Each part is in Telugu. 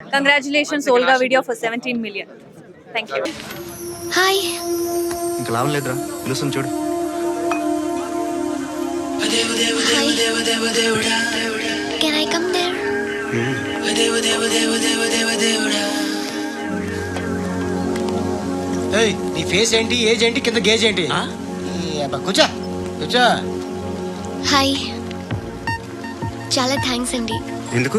Congratulations, Olga video for 17 million. Thank you. Hi ఇంకా లాభం లేదురా. పిలుస్తుంది చూడు. కెన్ ఐ కమ్ దేర్ ఏయ్ నీ ఫేస్ ఏంటి ఏజ్ ఏంటి కింద గేజ్ ఏంటి? ఈ అబ్బా, కూర్చో కూర్చో. హాయ్ చాలా థ్యాంక్స్ అండి. ఎందుకు?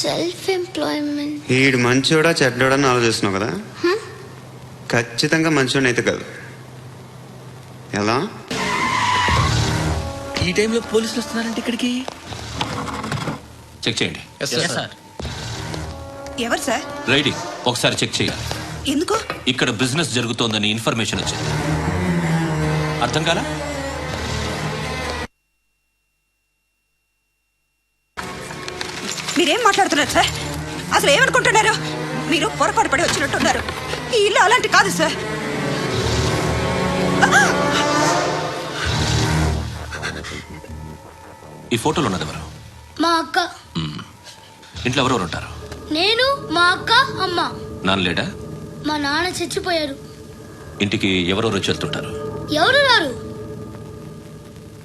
సెల్ఫ్ ఎంప్లాయ్మెంట్ ఈడు మంచోడా చెడ్డోడా అని ఆలోచిస్తున్నావు కదా? ఖచ్చితంగా మంచోడని అయితే కాదు. ఎలా? ఈ టైంలో పోలీసులు వస్తున్నారంటే ఇక్కడికి? చెక్ చేయండి. ఎవరు సార్? రైడింగ్ ఒకసారి చెక్ చేయాలి. ఎందుకు? ఇక్కడ బిజినెస్ జరుగుతోందని ఇన్ఫర్మేషన్ వచ్చింది. అర్థం కాలా? మీరేం మాట్లాడుతున్నారు సార్ అసలు ఏమనుకుంటున్నారు? మీరు పొరపాటు పడి వచ్చినట్టున్నారు. ఈ ఇల్లు అలాంటి కాదు సార్. ఈ ఫోటోలో ఉన్నది ఎవరు? మా అక్క. ఇంట్లో ఎవరెవరు ఉంటారు? నేను మా అక్క అమ్మ. నాన్న లేడా? మా నాన్న చచ్చిపోయారు. ఇంటికి ఎవరెవరు వచ్చి వెళ్తుంటారు? ఎవరు రారు?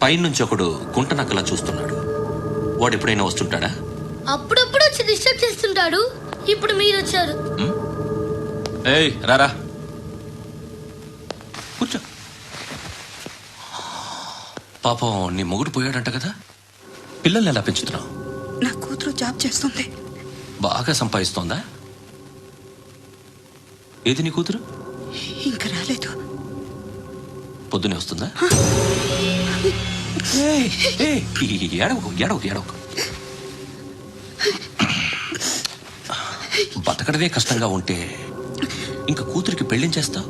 పైనుంచి ఒకడు గుంట నక్కలా చూస్తున్నాడు. వాడు ఎప్పుడైనా వస్తుంటాడా? అప్పుడప్పుడు వచ్చి డిస్టర్బ్ చేస్తుంటాడు. ఇప్పుడు మీరు వచ్చారు ఏయ్ రారా. కూర్చో. పాపం నీ మొగుడు పోయాడంట కదా. పిల్లల్ని ఎలా పెంచుతున్నావు? నా కూతురు జాబ్ చేస్తుంది. బాగా సంపాదిస్తోందా? ఏది నీ కూతురు? ఇంకా రాలేదు. పొద్దునే వస్తుందా? ఏయ్, ఏయ్, ఏడవకు ఏడవకు ఏడవకు. బతకడమే కష్టంగా ఉంటే ఇంకా కూతురికి పెళ్ళించేస్తావు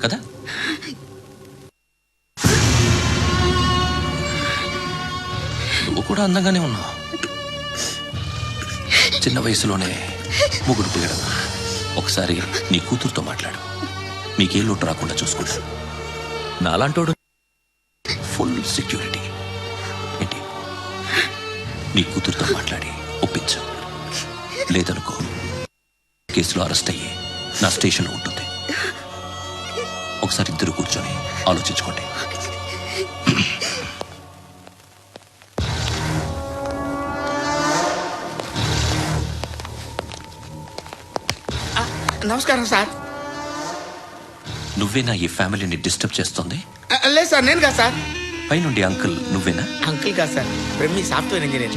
కదా? నువ్వు కూడా అందంగానే ఉన్నావు. చిన్న వయసులోనే ముగ్గురు పోయడం ఒకసారి నీ కూతురుతో మాట్లాడు. మీకే లోటు రాకుండా చూసుకుంటాను నాలాంటోడు ఫుల్ సెక్యూరిటీ. ఏంటి? నీ కూతురుతో మాట్లాడి ఒప్పించు. లేదనుకో. కేసులో అరెస్ట్ అయ్యి నా స్టేషన్లో ఉంటుంది. ఒకసారి ఇద్దరు కూర్చొని ఆలోచించుకోండి. నమస్కారం సార్. నువ్వేనా ఈ ఫ్యామిలీని డిస్టర్బ్ చేస్తుంది? లేదు సార్ నేను కాదు సార్. పైనుండి అంకుల్ నువ్వేనా? అంకుల్ కాదు సార్ బ్రహ్మి సాఫ్ట్వేర్ ఇంజనీర్.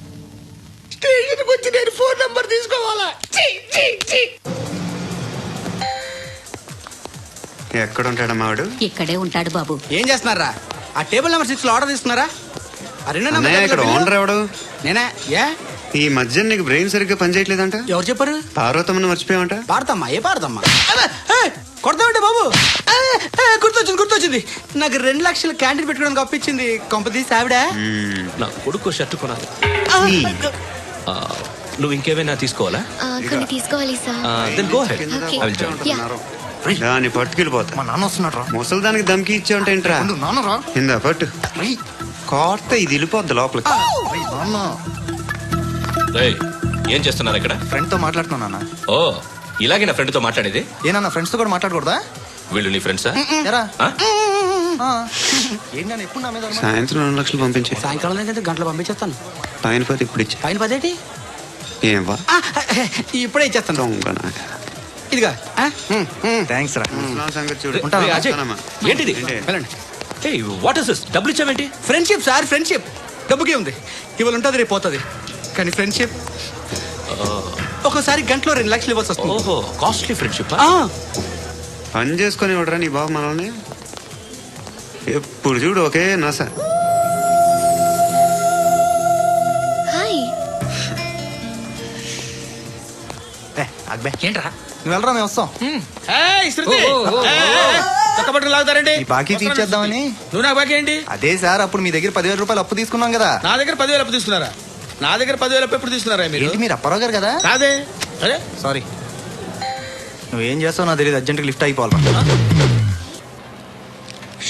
స్టేషన్కి వచ్చి నేను ఫోన్ నెంబర్ తీసుకోవాలా. ఎక్కడ ఉంటాడమ్మా వాడు ఇక్కడే ఉంటాడు బాబు. ఏం చేస్తున్నారా? ఆ టేబుల్ నెంబర్ సిక్స్లో ఆర్డర్ తీసుకున్నారా? ఆ రెండో నెంబర్ అన్నయ్య ఇక్కడ ఓనర్ ఎవడు? నేనే? ఏ? ఈ మధ్య నీకు బ్రెయిన్ సరిగ్గా పనిచేయట్లేదంట? ఎవరు చెప్పారు? పార్వతమ్మను మర్చిపోయావంట? పాడతామ్మా ఏ పాడతామ్మా కొడతామంటే బాబు? ఏ, ఏ, గుర్తొచ్చింది గుర్తొచ్చింది. నాకు రెండు లక్షలు క్యాంటీన్ పెట్టుకోవడానికి అప్పించింది కొంపతీసి ఆవిడ. నా కొడుకు షర్ట్ కొనాలి. ఆ, నువ్వు ఇంకేమైనా తీసుకోవాలా? ఆ, కొన్ని తీసుకోవాలి sir. Then go ahead Okay. I will join Yeah. దాన్ని పట్టుకెళ్ళిపోతా. మా నాన్న వస్తున్నాడు రా ముసలి దానికి దమ్కి ఇచ్చావంటే ఏంట్రా? నాన్న రా ఇందా పట్టు. కోర్త ఇది వెళ్ళిపోద్ది లోపలికి. నాన్న. ఏం చేస్తున్నారు ఇక్కడ? ఫ్రెండ్తో మాట్లాడుతున్నా నాన్న. ఓ ఇలాగే నా ఫ్రెండ్తో మాట్లాడేది? ఏనా ఫ్రెండ్స్తో కూడా మాట్లాడకూడదా? వీళ్ళు నీ ఫ్రెండ్సా ఎరా ఆ? ఏంటి నాన్న ఎప్పుడు నా మీద అనుమానం? సాయంత్రం రెండు లక్షలు పంపించే. సాయంకాలం దగ్గర గంటలు పంపించేస్తాను. పైన పది ఇప్పుడు ఇచ్చే. పైన పదేటి ఏం వా ఆ, ఇప్పుడే ఇచ్చేస్తాను. ఇదిగా థ్యాంక్స్ రా. ముసలాం సంగతి చూడు. ఉంటావా? ఏయ్, అజయ్. ఏంటిది? ఏంటి? వెళ్ళండి. వాట్ ఇస్ దిస్ డబ్బులు ఇచ్చావేంటి? Friendship sir friendship. డబ్బుకే ఉంది. ఇవాళ ఉంటుంది రేపు పోతుంది. కానీ ఫ్రెండ్షిప్. ఒక్కోసారి గంటలో రెండు లక్షలు ఇవ్వాల్సి వస్తుంది. ఓహో కాస్ట్లీ ఫ్రెండ్షిప్ ఆ, పని చేసుకొని ఇవ్వడరా నీ బాబు మనల్ని? ఎప్పుడు చూడు ఒకే నస. హాయ్. ఏ, ఆగ్బే. ఏంట్రా? నువ్వు వెళ్ళరా మేము వస్తాం. ఏయ్, శృతి. చక్కబట్టలు లాగుతారండి ఈ బాకీ తీర్చేద్దామని. నువ్వు నాకు బాకీ ఏంటి? అదే సార్ అప్పుడు మీ దగ్గర పదివేల రూపాయలు అప్పు తీసుకున్నాం కదా. నా దగ్గర పదివేలు అప్పు తీసుకున్నారా? నా దగ్గర పదివేలు అప్పు ఎప్పుడు తీసుకున్నారా మీరు? ఏంటి మీరు అప్పారావు గారు కదా? కాదే. అరే. సారీ. నువ్వేం చేస్తావు నాకు తెలియదు అర్జెంట్గా లిఫ్ట్ అయిపోవాలి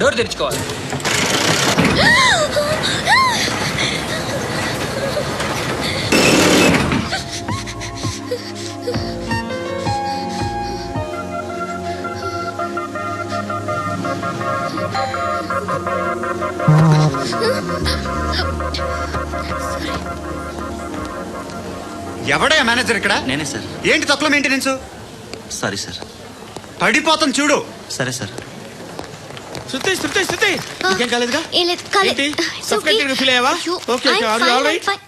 డోర్ తెరుచుకోవాలి. ఎవడయ్యా మేనేజర్ ఇక్కడ? నేనే సార్. ఏంటి తక్కువ మెయింటెనెన్స్ సారీ సార్. పడిపోతాం చూడు. సరే సార్. శృతి శృతి శృతి! ఇంకేం కాలేదుగా? ఏం లేదు కాలేదు? It's okay. Suffocated గా feel అయ్యావా?